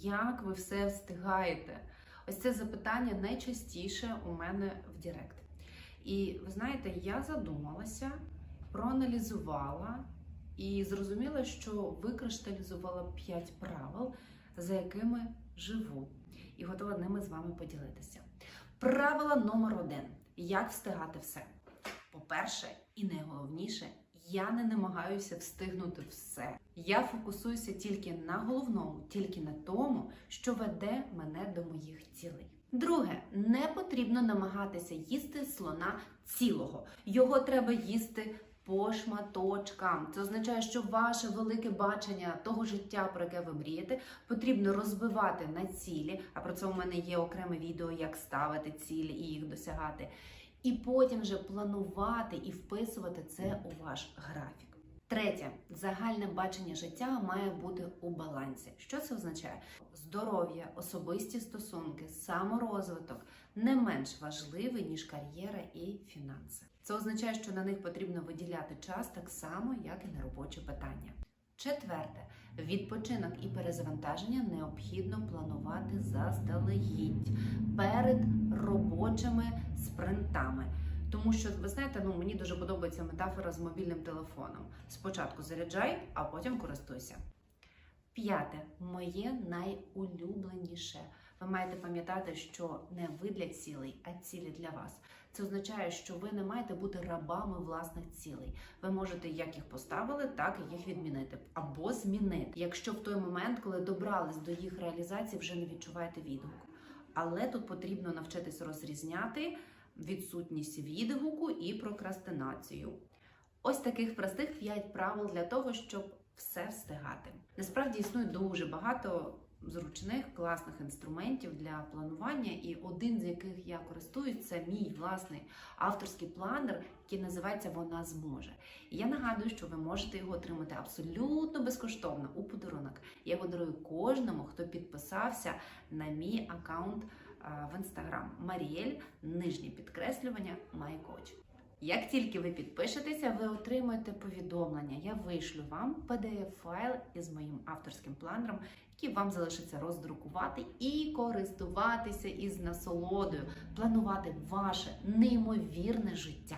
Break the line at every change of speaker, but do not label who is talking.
Як ви все встигаєте? Ось це запитання найчастіше у мене в Директ. І ви знаєте, я задумалася, проаналізувала і зрозуміла, що викришталізувала 5 правил, за якими живу, і готова ними з вами поділитися. Правило номер один: як встигати все. По-перше, і найголовніше, я не намагаюся встигнути все. Я фокусуюся тільки на головному, тільки на тому, що веде мене до моїх цілей. Друге, не потрібно намагатися їсти слона цілого. Його треба їсти по шматочкам. Це означає, що ваше велике бачення того життя, про яке ви мрієте, потрібно розбивати на цілі. А про це у мене є окреме відео, як ставити цілі і їх досягати. І потім вже планувати і вписувати це у ваш графік. Третє, загальне бачення життя має бути у балансі. Що це означає? Здоров'я, особисті стосунки, саморозвиток не менш важливий, ніж кар'єра і фінанси. Це означає, що на них потрібно виділяти час так само, як і на робочі питання. Четверте, відпочинок і перезавантаження необхідно планувати заздалегідь перед робочими спринтами. Тому що ви знаєте, ну мені дуже подобається метафора з мобільним телефоном. Спочатку заряджай, а потім користуйся. П'яте, моє найулюбленіше. Ви маєте пам'ятати, що не ви для цілей, а цілі для вас. Це означає, що ви не маєте бути рабами власних цілей. Ви можете як їх поставили, так і їх відмінити або змінити, якщо в той момент, коли добрались до їх реалізації, вже не відчуваєте відгуку. Але тут потрібно навчитись розрізняти відсутність відгуку і прокрастинацію. Ось таких простих 5 правил для того, щоб все встигати. Насправді існує дуже багато зручних класних інструментів для планування, і один з яких я користуюсь, це мій власний авторський планер, який називається Вона зможе. І я нагадую, що ви можете його отримати абсолютно безкоштовно у подарунок. Я його дарую кожному, хто підписався на мій аккаунт в інстаграм Маріель, нижнє підкреслювання MyCoach. Як тільки ви підпишетеся, ви отримаєте повідомлення. Я вишлю вам PDF-файл із моїм авторським планером, який вам залишиться роздрукувати і користуватися із насолодою, планувати ваше неймовірне життя.